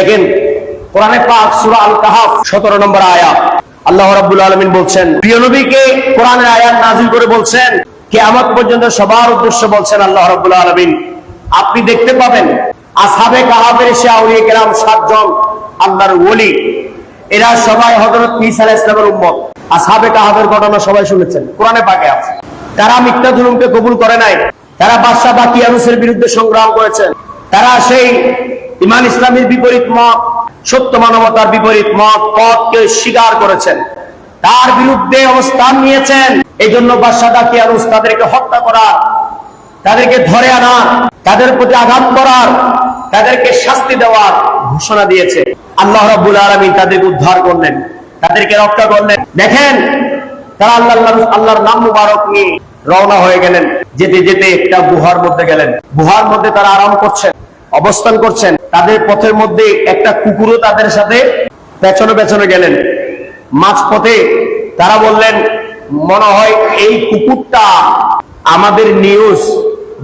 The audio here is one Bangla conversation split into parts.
দেখেন, কোরআনে পাক সূরা আল কাহাফ 17 নম্বর আয়াত। আল্লাহ রাব্বুল আলামিন বলছেন, প্রিয় নবীকে কোরআনের আয়াত নাযিল করে বলছেন, কিয়ামত পর্যন্ত সবার উদ্দেশ্য বলছেন আল্লাহ রাব্বুল আলামিন। আপনি দেখতে পাবেন, আসহাবে কাহাফের আউলিয়া কেরাম সাতজন আল্লাহর ওলি। এরা সবাই হযরত ঈসা আলাইহিস সালামের উম্মত। আসহাবে কাহাফের ঘটনা সবাই শুনেছেন, কোরআনে পাকে আছে। তারা মিথ্যা জুলুমকে কবুল করে নাই, তারা বাদশাহ বাকিয়ানুসের বিরুদ্ধে সংগ্রাম করেছেন। তারা সেই ইমান ইসলামের বিপরীত মত, সত্য মানবতার বিপরীত মত, পথকে স্বীকার করেছেন। তার বিরুদ্ধে অবস্থান নিয়েছেন। এই জন্য তাদেরকে হত্যা করার তাদেরকে ধরে আনার তাদের প্রতি আঘাত করার তাদেরকে শাস্তি দেওয়ার ঘোষণা দিয়েছে। আল্লাহ রাব্বুল আলামিন তাদেরকে উদ্ধার করলেন, তাদেরকে রক্ষা করলেন। দেখেন, তারা আল্লাহ আল্লাহর নাম মুবারক নিয়ে রওনা হয়ে গেলেন। যেতে যেতে একটা গুহার মধ্যে গেলেন। গুহার মধ্যে তারা আরাম করছেন, অবস্থান করছেন। তাদের পথের মধ্যে একটা কুকুরও তাদের সাথে পেছনে পেছনে গেলেন। মাঝ পথে তারা বললেন, মনে হয় এই কুকুরটা আমাদের নিউজ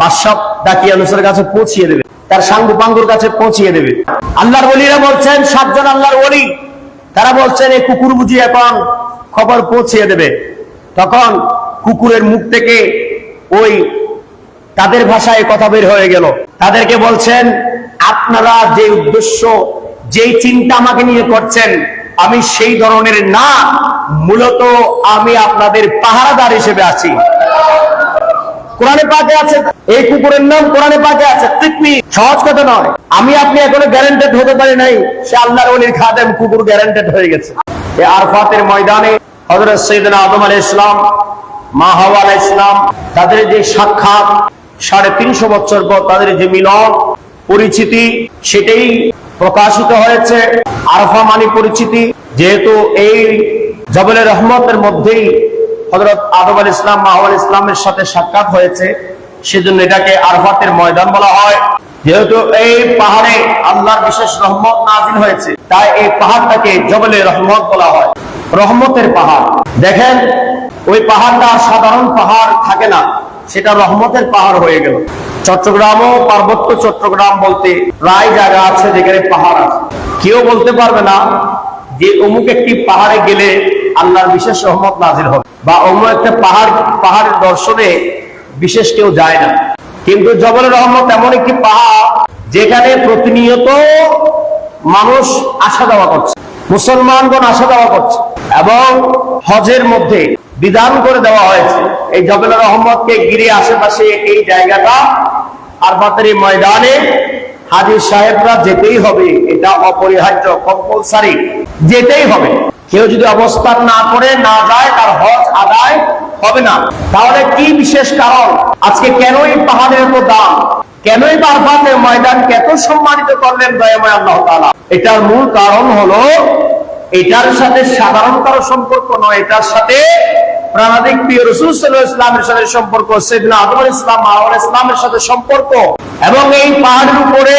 বাদশাহ ডাকিয়ানুসের কাছে পৌঁছিয়ে দেবে, তার সাঙ্গু পাঙ্গুর কাছে পৌঁছিয়ে দেবে। আল্লাহর ওলিরা বলছেন, সাতজন আল্লাহর ওলি, তারা বলছেন, এই কুকুর বুঝি এখন খবর পৌঁছিয়ে দেবে। তখন কুকুরের মুখ থেকে ওই তাদের ভাষায় কথা বের হয়ে গেল। তাদেরকে বলছেন আপনারা যে উদ্দেশ্য, যেই চিন্তা আমাকে নিয়ে করছেন, আমি সেই ধরনের না। মূলত আমি আপনাদের পাহারাদার হিসেবে আছি। কোরআনে পাকে আছে, এই কুকুরের নাম কোরআনে পাকে আছে তৃপ্তি সহজ কথা নয়। আমি আপনি এখনও গ্যারান্টেড হতে পারি নাই, সে আল্লাহর অলির খাদেম কুকুর গ্যারান্টেড হয়ে গেছে। আরফাতের ময়দানে হযরত সৈয়দনা আদম আলাইহিস সালাম, মা হাওয়া আলাইহিস সালাম, তাদের যে সাক্ষাৎ, সাড়ে তিনশো বছর পর তাদের যে মিলন পরিচিতি সেটাই প্রকাশিত হয়েছে। আরফা মানি পরিচিতি, যেহেতু এই জবলে রহমতের মধ্যেই হজরত আদম আল ইসলাম মাহবুল ইসলামের সাথে সাক্ষাৎ হয়েছে, সেজন্য এটাকে আরফাতের ময়দান বলা হয়। যেহেতু এই পাহাড়ে আল্লাহর বিশেষ রহমত নাজিল হয়েছে, তাই এই পাহাড়টাকে জবলে রহমত বলা হয়। রহমতের পাহাড়। দেখেন, ওই পাহাড়টা সাধারণ পাহাড়, থাকে না। সেটা রহমতের পাহাড় হয়ে গেল। চট্টগ্রামও পার্বত্য চট্টগ্রাম বলতে প্রায় জায়গা আছে যেখানে পাহাড় আছে। কেউ বলতে পারবে না যে অমুক একটি পাহাড়ে গেলে আল্লাহর বিশেষ রহমত নাজির হবে বা অমুক একটা পাহাড়, পাহাড়ের দর্শনে বিশেষ কেউ যায় না। কিন্তু জবল রহমত এমন একটি পাহাড় যেখানে প্রতিনিয়ত মানুষ আসা যাওয়া করছে, মুসলমানগণ আসা যাওয়া করছে এবং হজের মধ্যে বিধান করে দেওয়া হয়েছে। এই জবেল রহমতকে ঘিরে আশেপাশে এই জায়গাটা আরফাতের ময়দানে হাজির সাহেবরা যেতেই হবে, এটা অপরিহার্য কম্পালসারি যেতেই হবে। কেউ যদি অবস্থান না করে, না যায়, তার হজ আদায় হবে না। তাহলে কি বিশেষ কারণ? আজকে কেনই পাহাড়ের এত দাম? কেনই বারফাতের ময়দান এত সম্মানিত করলেন দয়াময় আল্লাহ তাআলা? এটার মূল কারণ হলো এটার সাথে সাধারণ কারও সম্পর্ক নয়, এটার সাথে প্রাণাদিক প্রিয় রসুল ইসলামের সাথে সম্পর্ক ইসলাম ইসলামের সাথে সম্পর্ক। এবং এই পাহাড়ের উপরে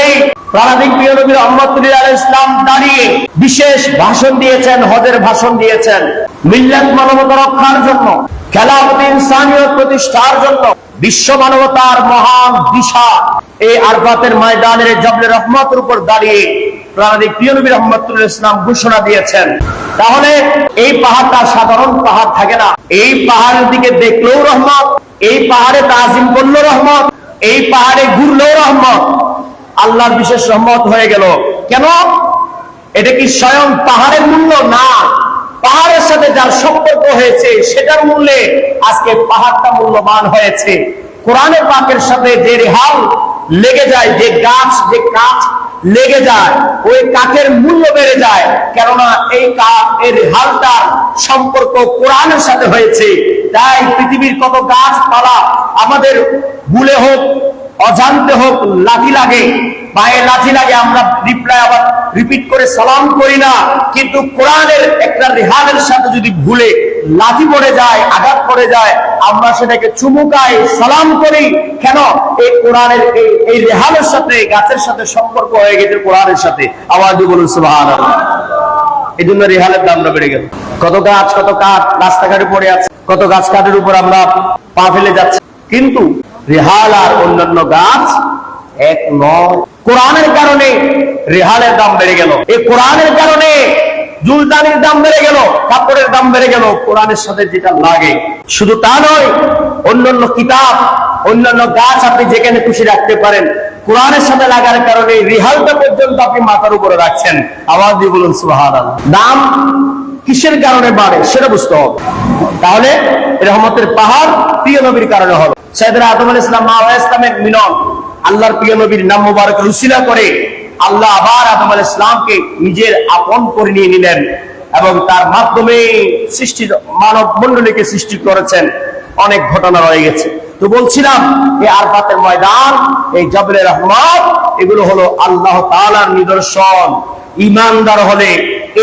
প্রাণাদিক প্রিয় নবী রহমতুল্লাহ ইসলাম দাঁড়িয়ে বিশেষ ভাষণ দিয়েছেন, হজের ভাষণ দিয়েছেন। মিল্লাত মানবতা রক্ষার জন্য প্রতিষ্ঠার জন্য, বিশ্ব মানবতার মহান দিশা এই আরফাতের ময়দানের জবলে রহমতের উপর দাঁড়িয়ে ইসলাম ঘোষণা দিয়েছেন। তাহলে এই পাহাড়টা সাধারণ পাহাড় থাকে না। এই পাহাড়ের দিকে দেখলেও রহমত, এই পাহাড়ে তাজিম করলেও রহমত, এই পাহাড়ে ঘুরলেও রহমত। আল্লাহর বিশেষ রহমত হয়ে গেল। কেন? এটা কি স্বয়ং পাহাড়ের মূল্য? না। পাহাড়ের সাথে যার সম্পর্ক হয়েছে, সেটার মূল্যে আজকে পাহাড়টা মূল্যবান হয়েছে। কোরআনের পাকের সাথে যে রেহাল লেগে যায়, যে গাছ, যে কাঠ লেগে যায়, ওই কাঠের মূল্য বেড়ে যায়। কেননা এই কাঠ এর হালটার সম্পর্ক কোরআনের সাথে হয়েছে। তাই পৃথিবীর কত গাছপালা আমাদের ভুলে হোক, অজান্তে হোক, লাঠি লাগে। পায়ে লাঠি লাগে, আমরা রিপ্লাই আবার রিপিট করে সালাম করি না। কিন্তু কোরআনের একটা রেহানের সাথে যদি ভুলে লাঠি পড়ে যায়, আঘাত পড়ে যায়, আমরা সেটাকে চুমুকাই সালাম করি। কেন? এই কোরআনের এই এই রেহানের সাথে গাছের সাথে সম্পর্ক হয়ে গেছে কোরআনের সাথে। আওয়াজ বলুন সুবহান এই জন্য রেহালের বেড়ে গেল। কত গাছ, কত কাঠ রাস্তাঘাটে পড়ে আছে, কত গাছ কাঠের উপর আমরা পা ফেলে যাচ্ছি। কিন্তু রেহাল আর অন্যান্য গাছ এক নয়। কোরআনের কারণে রেহালের দাম বেড়ে গেল। এই কোরআনের কারণে জুলদানির দাম বেড়ে গেল, কাপড়ের দাম বেড়ে গেল, কোরআনের সাথে যেটা লাগে। শুধু তা নয়, অন্যান্য কিতাব, অন্যান্য গাছ আপনি যেখানে খুশি রাখতে পারেন, কোরআনের সাথে লাগার কারণে রিহালটা পর্যন্ত আপনি মাথার উপরে রাখছেন। আওয়াজ দিয়ে বলুন সুহার দাম কিসের কারণে বাড়ে, সেটা বুঝতে হবে। তাহলে রহমতের পাহাড় প্রিয় নবীর কারণে হলো। সাইদুল আদম আল ইসলাম মা ইসলামের মিলন, আল্লাহর প্রিয় নবীর নাম মুবারক রুসিলা করে আল্লাহ আবার আদম আল ইসলামকে নিজের আপন করে নিয়ে নিলেন এবং তার মাধ্যমে সৃষ্টি মানব মন্ডলীকে সৃষ্টি করেছেন। অনেক ঘটনা রয়ে গেছে। তো বলছিলাম, এই আরফাতের ময়দান, এই জবরে রহমত, এগুলো হলো আল্লাহ তাআলার নিদর্শন। ইমানদার হলে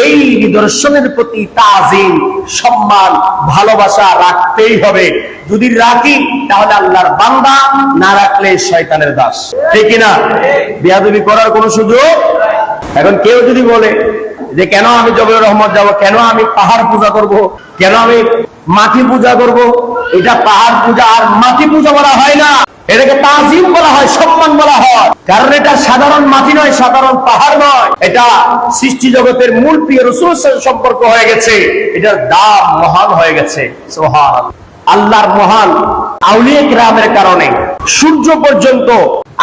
এই নিদর্শনের প্রতি তাজিম, সম্মান, ভালোবাসা রাখতেই হবে। যদি রাখি, তাহলে আল্লাহর বান্দা, না রাখলে শয়তানের দাস। ঠিক কিনা? বিয়াদবি করার কোনো সুযোগ? এখন কেউ যদি বলে যে কেন আমি জবর রহমত যাব? কেন আমি পাহাড় পূজা করব? কেন আমি মাটি পূজা করব? এটা পাহাড় পূজা আর মাটি পূজা বলা হয় না। এটাকে তাজিম বলা হয়, সম্মান বলা হয়। কারণ এটা সাধারণ মাটি নয়, সাধারণ পাহাড় নয়। এটা সৃষ্টি জগতের মূল প্রিয় রসুল সম্পর্ক হয়ে গেছে। এটার দাম মহান হয়ে গেছে। সোহান আল্লাহর মহান আউলিয়া কেরামের কারণে সূর্য পর্যন্ত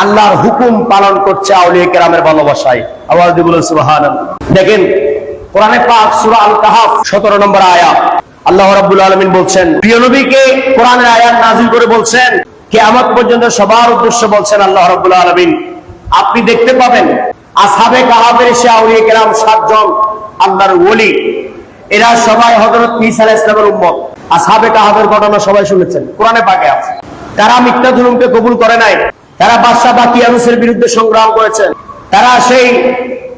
আল্লাহর হুকুম পালন করছে আউলিয়া কেরামের ভালোবাসায়। দিয়ে বলুন সুবহান দেখেন, কোরআনে পাক সূরা আল কাহাফ 17 নম্বর আয়াত আল্লাহ রাব্বুল আলামিন বলছেন, প্রিয় নবীকে কোরআনের আয়াত নাযিল করে বলছেন, কিয়ামত পর্যন্ত সবার উদ্দেশ্য বলছেন আল্লাহ রাব্বুল আলামিন। আপনি দেখতে পাবেন, আসহাবে কাহাফের সে আউলিয়া কেরাম সাতজন আল্লাহর ওলি। এরা সবাই হযরত ঈসা আলাইহিস সালামের উম্মত। আসহাবে কাহাফের ঘটনা সবাই শুনেছেন, কোরআনে পাকে আছে। তারা মিথ্যা জুলুমকে কবুল করে নাই তারা বাদশাহ বাকিয়ানুসের বিরুদ্ধে সংগ্রাম করেছেন। তারা সেই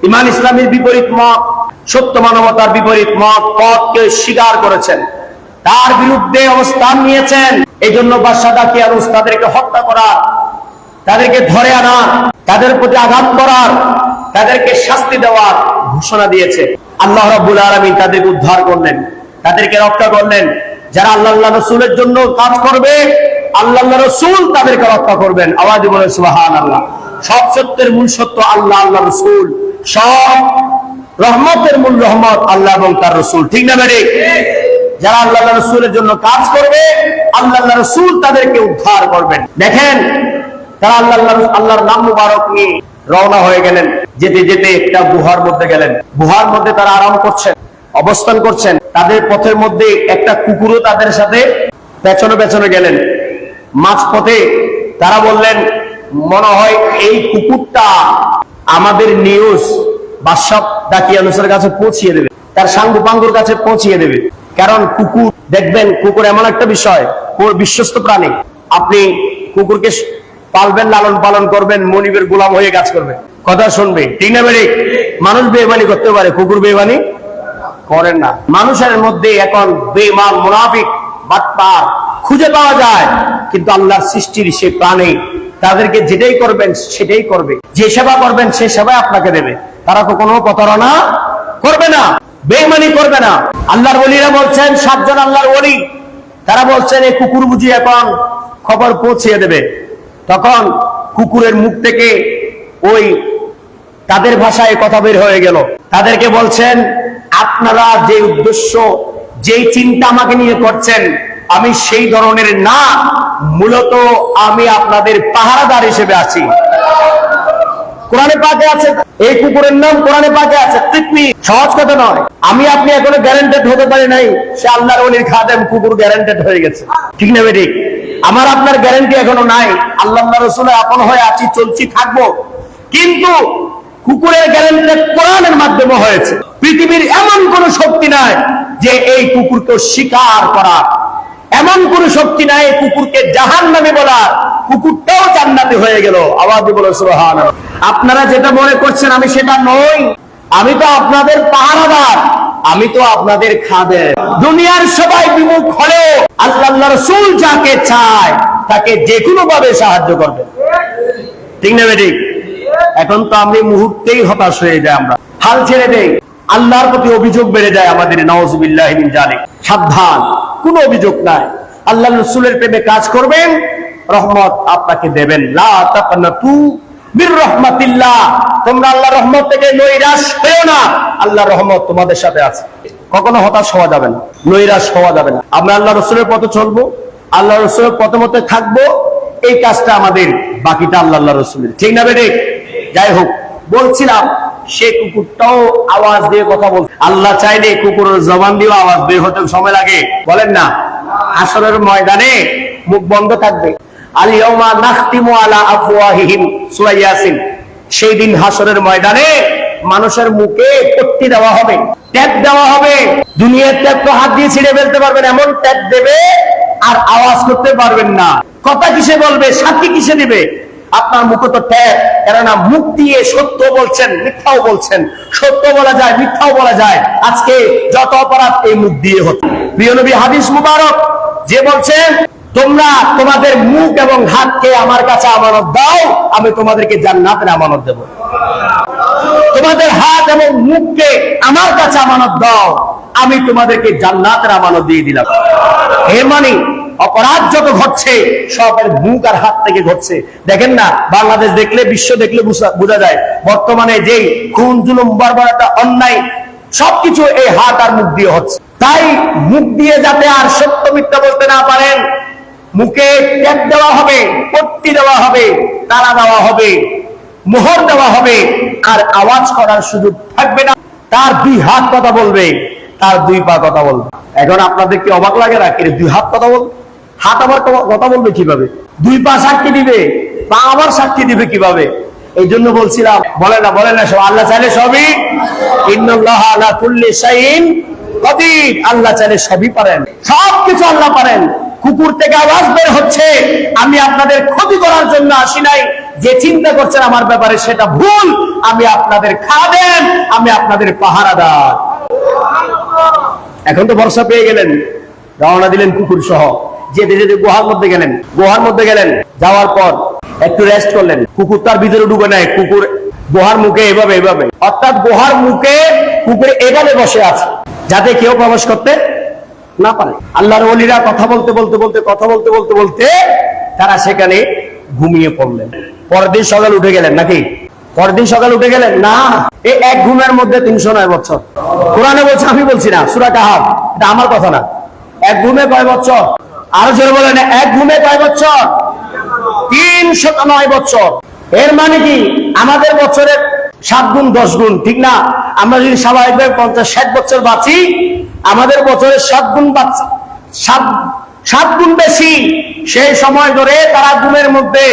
ইমান ইসলামের বিপরীত মত, সত্য মানবতার বিপরীত মত, পথকে স্বীকার করেছেন। তার বিরুদ্ধে অবস্থান নিয়েছেন। এই জন্য তাদেরকে হত্যা করার তাদেরকে ধরে আনার তাদের প্রতি আঘাত করার, তাদেরকে শাস্তি দেওয়ার ঘোষণা দিয়েছে। আল্লাহ রাব্বুল আলামিন তাদেরকে উদ্ধার করলেন, তাদেরকে রক্ষা করলেন। যারা আল্লাহ রসুলের জন্য কাজ করবে আল্লাহ রসুল তাদেরকে রক্ষা করবেন। আওয়াজ বলে সুবাহান আল্লাহ সব সত্যের মূল সত্য আল্লাহ আল্লাহ রসুল। সব রহমতের মূল রহমত আল্লাহ এবং তার রসুল। ঠিক না বেড়ে? যারা আল্লাহ রসুলের জন্য কাজ করবে, আল্লাহ রসুল তাদেরকে উদ্ধার করবেন। দেখেন, তারা আল্লাহ- আল্লাহর নাম মুবারক নিয়ে রওনা হয়ে গেলেন। যেতে যেতে একটা গুহার মধ্যে গেলেন। গুহার মধ্যে তারা আরাম করছেন, অবস্থান করছেন। তাদের পথের মধ্যে একটা কুকুরও তাদের সাথে পেছনে পেছনে গেলেন। মাঝ পথে তারা বললেন, মনে হয় এই কুকুরটা আমাদের নিউজ বাদশাহ ডাকিয়ানুসের কাছে পৌঁছিয়ে দেবে, তার সাঙ্গু পাঙ্গুর কাছে পৌঁছিয়ে দেবে। কারণ কুকুর, দেখবেন, কুকুর এমন একটা বিষয় বিশ্বস্ত প্রাণী। আপনি কুকুরকে পালবেন, লালন পালন করবেন, মনিবের গোলাম হয়ে কাজ করবে কথা শুনবে, ঠিক না বেড়ে? মানুষ বেমানি করতে পারে, কুকুর বেমানি করেন না। মানুষের মধ্যে এখন বেমান মুনাফিক, বাটপার। খুঁজে পাওয়া যায়, কিন্তু আল্লাহর সৃষ্টির সে প্রাণে তাদেরকে যেটাই করবেন সেটাই করবে। যে সেবা করবেন সে সেবা আপনাকে দেবে। তারা তো কোনো প্রতারণা করবে না বেমানি করবে না। আল্লাহর ওলিরা বলছেন, সাতজন আল্লাহর ওলি। তারা বলছেন এই কুকুর বুঝি এখন খবর পৌঁছিয়ে দেবে। তখন কুকুরের মুখ থেকে ওই তাদের ভাষায় কথা বের হয়ে গেল। তাদেরকে বলছেন, আপনারা যে উদ্দেশ্য, যেই চিন্তা আমাকে নিয়ে করছেন আমি সেই ধরনের না, মূলত আমি আপনাদের পাহারাদার হিসেবে আছি। কোরআনে পাকে আছে এই কুকুরের নাম কোরআনে পাকে আছে তৃপ্তি সহজ কথা নয়। আমি আপনি এখনও গ্যারান্টেড হতে পারি নাই, সে আল্লাহর অলির খাদেম কুকুর গ্যারান্টেড হয়ে গেছে। ঠিক না বেঠিক? আমার আপনার গ্যারান্টি এখনও নাই। আল্লাহ রসুলের আপন হয়ে আছি, চলছি, থাকব। কিন্তু কুকুরের গ্যারান্টেড কোরআনের মাধ্যমে হয়েছে। পৃথিবীর এমন কোন শক্তি নাই যে এই কুকুরকে শিকার করা এমন কোন শক্তি নাই, কুকুরকে জাহান নামে বলা, কুকুরটাও জান্নাতি হয়ে গেল। আওয়াজ বলো সুবহান আপনারা যেটা মনে করছেন, আমি সেটা নই। আমি তো আপনাদের পাহারাদার, আমি তো আপনাদের খাদে দুনিয়ার সবাই বিমুখ হলেও আল্লাহ রসুল যাকে চায়, তাকে যে কোনো ভাবে সাহায্য করবে। ঠিক না বেঠিক এখন তো আমি মুহূর্তেই হতাশ হয়ে যায় আমরা। হাল ছেড়ে দেই। আল্লাহর প্রতি অভিযোগ বেড়ে যায় আমাদের নওয়াজুবিল্লাহ জানে সাবধান। কোনো অভিযোগ নাই। আল্লাহ রসুলের প্রেমে কাজ করবেন, রহমত আপনাকে দেবেন। তোমাদের সাথে আছে। কখনো হতাশ হওয়া যাবে না, নৈরাশ হওয়া যাবে না। আমরা আল্লাহ রসুলের পথে চলবো, আল্লাহ থাকব, এই কাজটা আমাদের বাকিটা আল্লাহ ঠিক না বেটে যাই হোক। বলছিলাম, সে কুকুরটাও আওয়াজ দিয়ে কথা বল আল্লাহ চাইলে কুকুরের জবান দিয়েও আওয়াজ বের হতে সময় লাগে। বলেন না আসরের ময়দানে মুখ বন্ধ থাকবে। সেই দিন হাসরের ময়দানে মানুষের মুখে পট্টি দেওয়া হবে, ট্যাপ দেওয়া হবে। দুনিয়ার ট্যাপ তো হাত দিয়ে ছিঁড়ে ফেলতে পারবেন, এমন ট্যাপ দেবে আর আওয়াজ করতে পারবেন না। কথা কিসে বলবে, সাক্ষী কিসে দিবে? আপনার মুখে তো ট্যাপ কেননা মুখ দিয়ে সত্য বলছেন, মিথ্যাও বলছেন। সত্য বলা যায়, মিথ্যাও বলা যায়। আজকে যত অপরাধ এই মুখ দিয়ে হচ্ছে। প্রিয় নবী, হাদিস মুবারক। যে বলছেন তোমরা তোমাদের মুখ এবং হাতকে আমার কাছে আমানত দাও, আমি তোমাদেরকে জান্নাতের আমানত দেব। তোমাদের হাত এবং মুখকে আমার কাছে আমানত দাও, আমি তোমাদেরকে জান্নাতের আমানত দিয়ে দিলাম। হে মানে অপরাধ যত ঘটছে সবের মুখ আর হাত থেকে ঘটছে। দেখেন না, বাংলাদেশ দেখলে, বিশ্ব দেখলে বোঝা যায়, বর্তমানে যেই খুন, জুলুম বারবারটা অন্যায়, সবকিছু এই হাত আর মুখ দিয়ে হচ্ছে। তাই মুখ দিয়ে যাতে আর সত্য মিথ্যা বলতে না পারেন, মুখে ট্যাপ দেওয়া হবে, পট্টি দেওয়া হবে, তালা দেওয়া হবে, মোহর দেওয়া হবে, আর আওয়াজ করার সুযোগ থাকবে না। তার দুই হাত কথা বলবে, তার দুই পা কথা বলবে। এখন আপনাদের কি অবাক লাগে না? কি দুই হাত কথা বল হাত আবার কথা বলবে কীভাবে? দুই পা সাক্ষী দিবে, পা আবার সাক্ষী দিবে কীভাবে? এই জন্য বলছিলাম, বলে না বলে না সব, আল্লাহ চাইলে সবই। আল্লাহ চাইলে সবই পারেন। সবকিছু আল্লাহ পারেন। কুকুর থেকে আওয়াজ বের হচ্ছে। আমি আপনাদের ক্ষতি করার জন্য আসি নাই। যে চিন্তা করছেন আমার ব্যাপারে সেটা ভুল। আমি আপনাদের খাদেন আমি আপনাদের পাহারাদার। এখন তো ভরসা পেয়ে গেলেন। রওনা দিলেন কুকুর সহ যেতে যেতে গুহার মধ্যে গেলেন, গুহার মধ্যে গেলেন, যাওয়ার পর একটু রেস্ট করলেন। কুকুর তার ভিতরে ডুবে নেয় কুকুর গুহার মুখে এভাবে এভাবে। অর্থাৎ গুহার মুখে কুকুর এভাবে বসে আছে, যাতে কেউ প্রবেশ করতে না পারে। আল্লাহর ওলিরা কথা বলতে বলতে বলতে, কথা বলতে বলতে বলতে তারা সেখানে ঘুমিয়ে পড়লেন। পরের দিন সকাল উঠে গেলেন নাকি? পরের দিন সকাল উঠে গেলেন? না। এই এক ঘুমের মধ্যে তিনশো নয় বছর। কোরআনে বলছে, আমি বলছি না, সুরা কাহাব এটা আমার কথা না। এক ঘুমে কয় বছর? আরও জোরে বলেন, এক ঘুমে কয় বছর? তিনশো নয় বছর। এর মানে কি? আমাদের বছরের সাত গুণ, দশ গুণ, ঠিক না? আমরা যদি স্বাভাবিকভাবে পঞ্চাশ, ষাট বছর বাঁচি, আমাদের বছরের সাত গুণ বাঁচি সাত সাত গুণ বেশি। সেই সময় ধরে তারা ঘুমের মধ্যে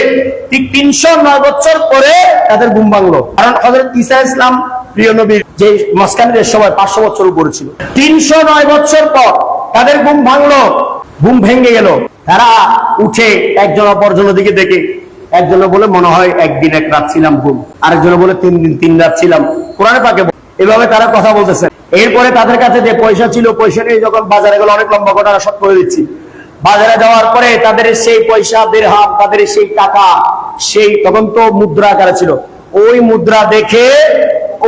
ঠিক তিনশো নয় বছর পরে তাদের ঘুম ভাঙলো। কারণ হজরত ইসা ইসলাম প্রিয় নবীর যে মস্কানের সময় পাঁচশো বছর উপরে ছিল, তিনশো নয় বছর পর তাদের ঘুম ভাঙলো। ঘুম ভেঙে গেল। তারা উঠে একজন অপরজনের দিকে দেখে একজনে বলে, মনে হয় একদিন এক রাত ছিলাম ঘুম। আরেকজনে বলে, তিন দিন, তিন রাত ছিলাম। কোরআনে পাকে এভাবে তারা কথা বলতেছে। এরপরে তাদের কাছে যে পয়সা ছিল, পয়সা নিয়ে যখন বাজারে গেল, অনেক লম্বা কথা সব করে দিচ্ছি। বাজারে যাওয়ার পরে তাদের সেই পয়সা, দেড়হাম, তাদের সেই টাকা, সেই তখন তো মুদ্রা আকারে ছিল। ওই মুদ্রা দেখে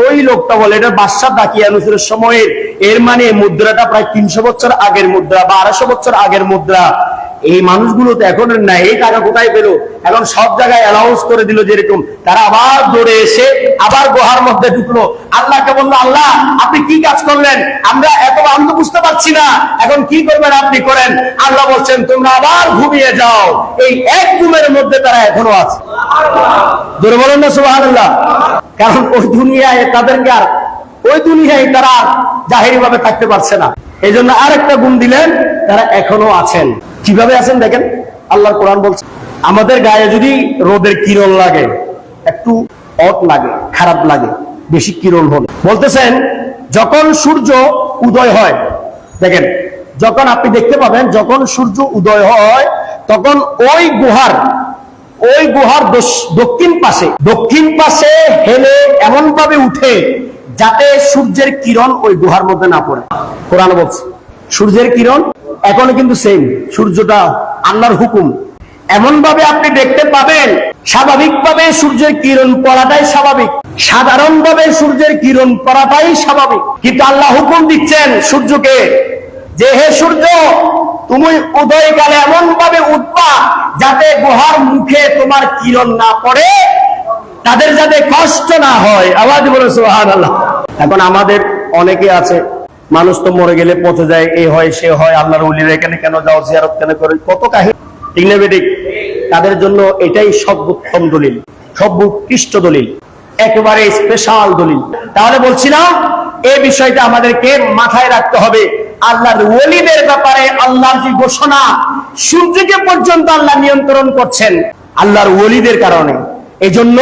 ওই লোকটা বলে, এটা বাদশাহ দাকিয়ানুসের সময়ের এর মানে মুদ্রাটা প্রায় তিনশো বছর আগের মুদ্রা বা আড়াইশো বছর আগের মুদ্রা। এই মানুষগুলো তো এখন না এই টাকা কোথায় পেল? এখন সব জায়গায় অ্যালাউন্স করে দিল যেরকম। তারা আবার দৌড়ে এসে আবার গুহার মধ্যে ঢুকলো। আল্লাহকে বলল, আল্লাহ, আপনি কি কাজ করলেন? আমরা এত আমি বুঝতে পারছি না। এখন কি করবেন আপনি করেন? আল্লাহ বলছেন, তোমরা আবার ঘুমিয়ে যাও। এই এক ঘুমের মধ্যে তারা এখনও আছে। ধরে বলেন না, সুবহানাল্লাহ। কারণ ওই দুনিয়ায় তাদেরকে আর ওই দুনিয়ায় তারা জাহেরি ভাবে থাকতে পারছে না। এই জন্য আরেকটা গুণ দিলেন, তারা এখনও আছেন। কীভাবে আছেন দেখেন? আল্লাহর কোরআন বলছে, আমাদের গায়ে যদি রোদের কিরণ লাগে, একটু অট লাগে, খারাপ লাগে, বেশি কিরণ হলে। বলতেছেন, যখন সূর্য উদয় হয়, দেখেন, যখন আপনি দেখতে পাবেন, যখন সূর্য উদয় হয়, তখন ওই গুহার ওই গুহার দক্ষিণ পাশে দক্ষিণ পাশে হেলে এমন ভাবে উঠে, যাতে সূর্যের কিরণ ওই গুহার মধ্যে না পড়ে। কোরআন বলছে, সূর্যের কিরণ এখনও কিন্তু সেম সূর্যটা আল্লাহর হুকুম। এমন ভাবে আপনি দেখতে পাবেন, স্বাভাবিকভাবে সূর্যের কিরণ পড়াটাই স্বাভাবিক, সাধারণভাবে সূর্যের কিরণ পড়াটাই স্বাভাবিক। কিন্তু আল্লাহ হুকুম দিচ্ছেন সূর্যকে যে, হে সূর্য, তুমি উদয়কালে এমন ভাবে উঠবা যাতে গুহার মুখে তোমার কিরণ না পড়ে, তাদের যাতে কষ্ট না হয়। আওয়াজ বলে সুহান আল্লাহ এখন আমাদের অনেকে আছে মানুষ তো মরে গেলে পথে যায়, এ হয়, সে হয়, আল্লাহর উলির এখানে কেন যাও জিয়ারত কেন করে? কত কাহিনী। তাদের জন্য এটাই সর্বোত্তম দলিল, সর্বোৎকৃষ্ট দলিল, একেবারে স্পেশাল দলিল। তাহলে বলছিলাম এই বিষয়টা আমাদেরকে মাথায় রাখতে হবে। আল্লাহর ওলিদের ব্যাপারে আল্লাহর যে ঘোষণা সূর্যকে পর্যন্ত আল্লাহ নিয়ন্ত্রণ করছেন, আল্লাহর ওলিদের কারণে। এই জন্য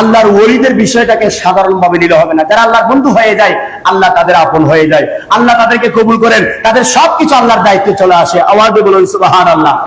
আল্লাহর ওলিদের বিষয়টাকে সাধারণভাবে নিলে হবে না। যারা আল্লাহর বন্ধু হয়ে যায়, আল্লাহ তাদের আপন হয়ে যায়। আল্লাহ তাদেরকে কবুল করেন, তাদের সবকিছু আল্লাহর দায়িত্বে চলে আসে। আওয়াজে বলুন সুবাহান আল্লাহ